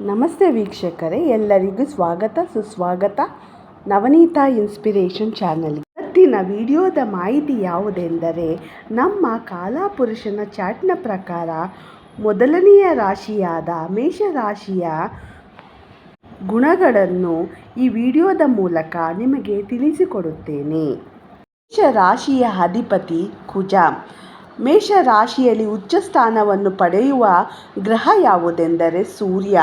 ನಮಸ್ತೆ ವೀಕ್ಷಕರೇ, ಎಲ್ಲರಿಗೂ ಸ್ವಾಗತ, ಸುಸ್ವಾಗತ. Navaneetha inspiration channel. ಇವತ್ತಿನ ವಿಡಿಯೋದ ಮಾಹಿತಿ ಯಾವುದೆಂದರೆ, ನಮ್ಮ ಕಾಲಾಪುರುಷನ ಚಾಟ್ನ ಪ್ರಕಾರ ಮೊದಲನೆಯ ರಾಶಿಯಾದ ಮೇಷರಾಶಿಯ ಗುಣಗಳನ್ನು ಈ ವಿಡಿಯೋದ ಮೂಲಕ ನಿಮಗೆ ತಿಳಿಸಿಕೊಡುತ್ತೇನೆ. ಮೇಷ ರಾಶಿಯ ಅಧಿಪತಿ ಕುಜ. ಮೇಷ ರಾಶಿಯಲ್ಲಿ ಉಚ್ಚ ಸ್ಥಾನವನ್ನು ಪಡೆಯುವ ಗ್ರಹ ಯಾವುದೆಂದರೆ ಸೂರ್ಯ.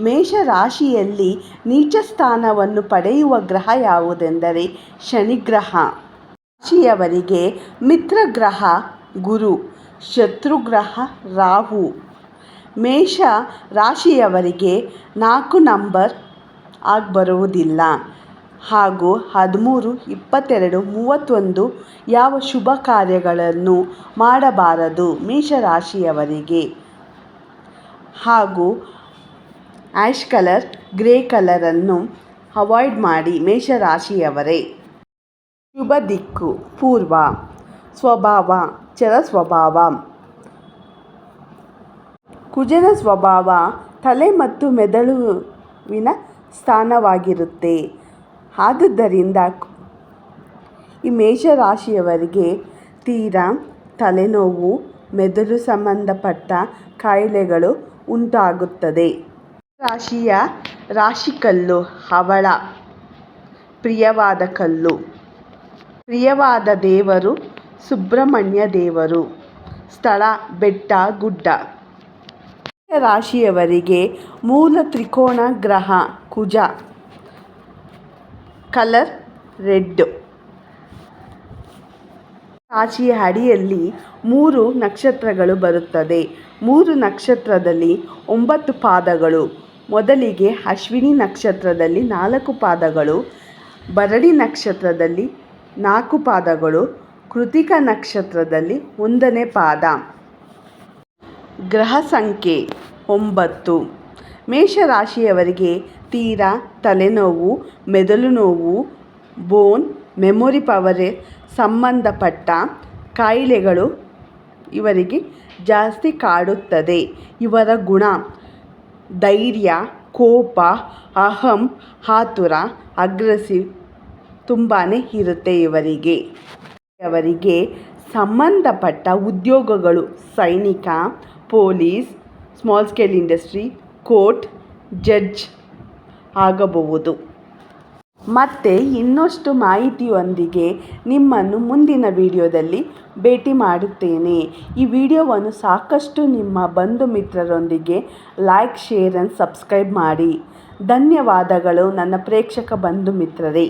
ಮೇಷ ರಾಶಿಯಲ್ಲಿ ನೀಚ ಸ್ಥಾನವನ್ನು ಪಡೆಯುವ ಗ್ರಹ ಯಾವುದೆಂದರೆ ಶನಿಗ್ರಹ. ರಾಶಿಯವರಿಗೆ ಮಿತ್ರ ಗ್ರಹ ಗುರು, ಶತ್ರುಗ್ರಹ ರಾಹು. ಮೇಷ ರಾಶಿಯವರಿಗೆ ನಾಲ್ಕು ನಂಬರ್ ಆಗಿ ಬರುವುದಿಲ್ಲ ಹಾಗೂ ಹದಿಮೂರು, ಇಪ್ಪತ್ತೆರಡು, ಮೂವತ್ತೊಂದು ಯಾವ ಶುಭ ಕಾರ್ಯಗಳನ್ನು ಮಾಡಬಾರದು ಮೇಷರಾಶಿಯವರಿಗೆ? ಹಾಗೂ ಆ್ಯಶ್ ಕಲರ್, ಗ್ರೇ ಕಲರನ್ನು ಅವಾಯ್ಡ್ ಮಾಡಿ ಮೇಷರಾಶಿಯವರೇ. ಶುಭ ದಿಕ್ಕು, ಪೂರ್ವ, ಸ್ವಭಾವ, ಚರ ಸ್ವಭಾವ. ಕುಜನ ಸ್ವಭಾವ ತಲೆ ಮತ್ತು ಮೆದುಳುವಿನ ಸ್ಥಾನವಾಗಿರುತ್ತೆ. ಆದುದರಿಂದ ಈ ಮೇಷರಾಶಿಯವರಿಗೆ ತೀರ ತಲೆನೋವು, ಮೆದುಳು ಸಂಬಂಧಪಟ್ಟ ಕಾಯಿಲೆಗಳು ಉಂಟಾಗುತ್ತದೆ. ರಾಶಿಯ ರಾಶಿಕಲ್ಲು ಹವಳ ಪ್ರಿಯವಾದ ಕಲ್ಲು. ಪ್ರಿಯವಾದ ದೇವರು ಸುಬ್ರಹ್ಮಣ್ಯ ದೇವರು. ಸ್ಥಳ ಬೆಟ್ಟ, ಗುಡ್ಡ. ರಾಶಿಯವರಿಗೆ ಮೂಲ ತ್ರಿಕೋಣ ಗ್ರಹ, ಕುಜ. ಕಲರ್ ರೆಡ್ ರಾಶಿಯ ಅಡಿಯಲ್ಲಿ ಮೂರು ನಕ್ಷತ್ರಗಳು ಬರುತ್ತದೆ. ಮೂರು ನಕ್ಷತ್ರದಲ್ಲಿ ಒಂಬತ್ತು ಪಾದಗಳು. ಮೊದಲಿಗೆ ಅಶ್ವಿನಿ ನಕ್ಷತ್ರದಲ್ಲಿ ನಾಲ್ಕು ಪಾದಗಳು. ಬರಡಿ ನಕ್ಷತ್ರದಲ್ಲಿ ನಾಲ್ಕು ಪಾದಗಳು. ಕೃತಿಕ ನಕ್ಷತ್ರದಲ್ಲಿ ಒಂದನೇ ಪಾದ. ಗ್ರಹ ಸಂಖ್ಯೆ ಒಂಬತ್ತು. ಮೇಷರಾಶಿಯವರಿಗೆ ತೀರಾ ತಲೆನೋವು, ಮೆದುಳು ನೋವು ಬೋನ್ ಮೆಮೊರಿ ಪವರ್ ಸಂಬಂಧಪಟ್ಟ ಕಾಯಿಲೆಗಳು ಇವರಿಗೆ ಜಾಸ್ತಿ ಕಾಡುತ್ತದೆ. ಇವರ ಗುಣ, ಧೈರ್ಯ, ಕೋಪ, ಅಹಂ ಹಾತುರ ಅಗ್ರೆಸಿವ್ ತುಂಬಾ ಇರುತ್ತೆ ಇವರಿಗೆ. ಅವರಿಗೆ ಸಂಬಂಧಪಟ್ಟ ಉದ್ಯೋಗಗಳು, ಸೈನಿಕ, police small scale industry court judge ಆಗಬಹುದು. ಮತ್ತೆ ಇನ್ನಷ್ಟು ಮಾಹಿತಿಯೊಂದಿಗೆ ನಿಮ್ಮನ್ನು ಮುಂದಿನ ವಿಡಿಯೋದಲ್ಲಿ ಭೇಟಿ ಮಾಡುತ್ತೇನೆ. ಈ ವಿಡಿಯೋವನ್ನು ಸಾಕಷ್ಟು ನಿಮ್ಮ ಬಂಧು ಮಿತ್ರರೊಂದಿಗೆ ಲೈಕ್ ಶೇರ್ ಆ್ಯಂಡ್ ಸಬ್ಸ್ಕ್ರೈಬ್ ಮಾಡಿ. ಧನ್ಯವಾದಗಳು ನನ್ನ ಪ್ರೇಕ್ಷಕ ಬಂಧು ಮಿತ್ರರೇ.